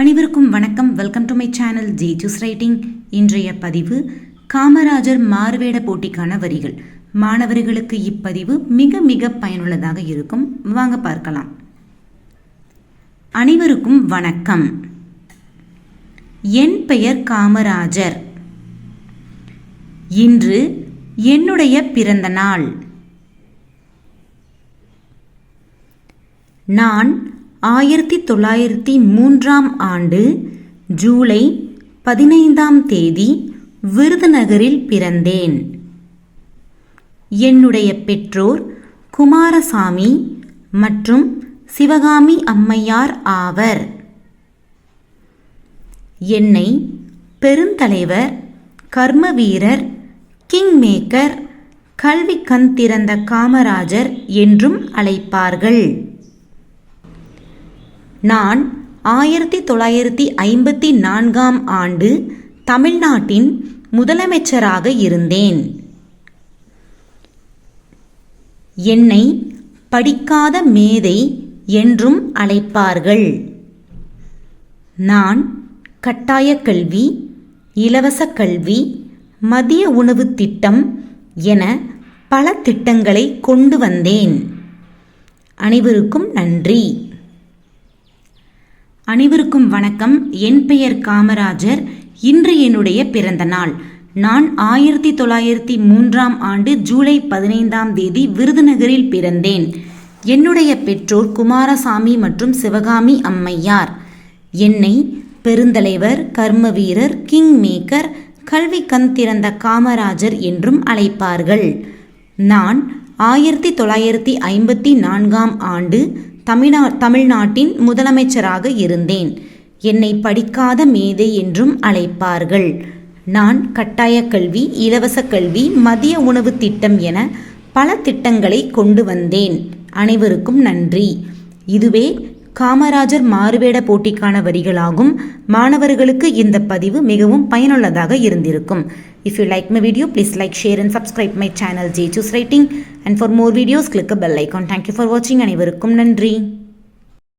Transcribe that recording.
அனைவருக்கும் வணக்கம். Welcome to my channel ஜி ஜூஸ் ரைட்டிங் இன்றைய பதிவு காமராஜர் மாறுவேட போட்டிக்கான வரிகள். மாணவர்களுக்கு இப்பதிவு மிக மிக பயனுள்ளதாக இருக்கும். வாங்க பார்க்கலாம். அனைவருக்கும் வணக்கம். என் பெயர் காமராஜர். இன்று என்னுடைய பிறந்த நாள். நான் ஆயிரத்தி தொள்ளாயிரத்தி மூன்றாம் ஆண்டு ஜூலை பதினைந்தாம் தேதி விருதுநகரில் பிறந்தேன். என்னுடைய பெற்றோர் குமாரசாமி மற்றும் சிவகாமி அம்மையார் ஆவர். என்னை பெருந்தலைவர் கர்மவீரர் கிங் மேக்கர் கல்வி கண் திறந்த காமராஜர் என்றும் அழைப்பார்கள். நான் ஆயிரத்தி தொள்ளாயிரத்தி ஐம்பத்தி நான்காம் ஆண்டு தமிழ்நாட்டின் முதலமைச்சராக இருந்தேன். என்னை படிக்காத மேதை என்றும் அழைப்பார்கள். நான் கட்டாய கல்வி இலவச கல்வி மதிய உணவு திட்டம் என பல திட்டங்களை கொண்டு வந்தேன். அனைவருக்கும் நன்றி. அனைவருக்கும் வணக்கம். என் பெயர் காமராஜர். இன்று என்னுடைய பிறந்த நாள். நான் ஆயிரத்தி தொள்ளாயிரத்தி மூன்றாம் ஆண்டு ஜூலை பதினைந்தாம் தேதி விருதுநகரில் பிறந்தேன். என்னுடைய பெற்றோர் குமாரசாமி மற்றும் சிவகாமி அம்மையார். என்னை பெருந்தலைவர் கர்மவீரர் கிங் மேக்கர் கல்வி கண் திறந்த காமராஜர் என்றும் அழைப்பார்கள். நான் ஆயிரத்தி தொள்ளாயிரத்தி ஐம்பத்தி நான்காம் ஆண்டு தமிழ்நா தமிழ்நாட்டின் முதலமைச்சராக இருந்தேன். என்னை படிக்காத மேதை என்றும் அழைப்பார்கள். நான் கட்டாய கல்வி இலவச கல்வி மதிய உணவு திட்டம் என பல திட்டங்களை கொண்டு வந்தேன். அனைவருக்கும் நன்றி. இதுவே காமராஜர் மாறுவேட போட்டிக்கான வரிகளாகும். மாணவர்களுக்கு இந்த பதிவு மிகவும் பயனுள்ளதாக இருந்திருக்கும். If you like my video please like share and subscribe my channel J choose writing and for more videos click bell icon thank you for வாட்சிங் அனைவருக்கும் நன்றி.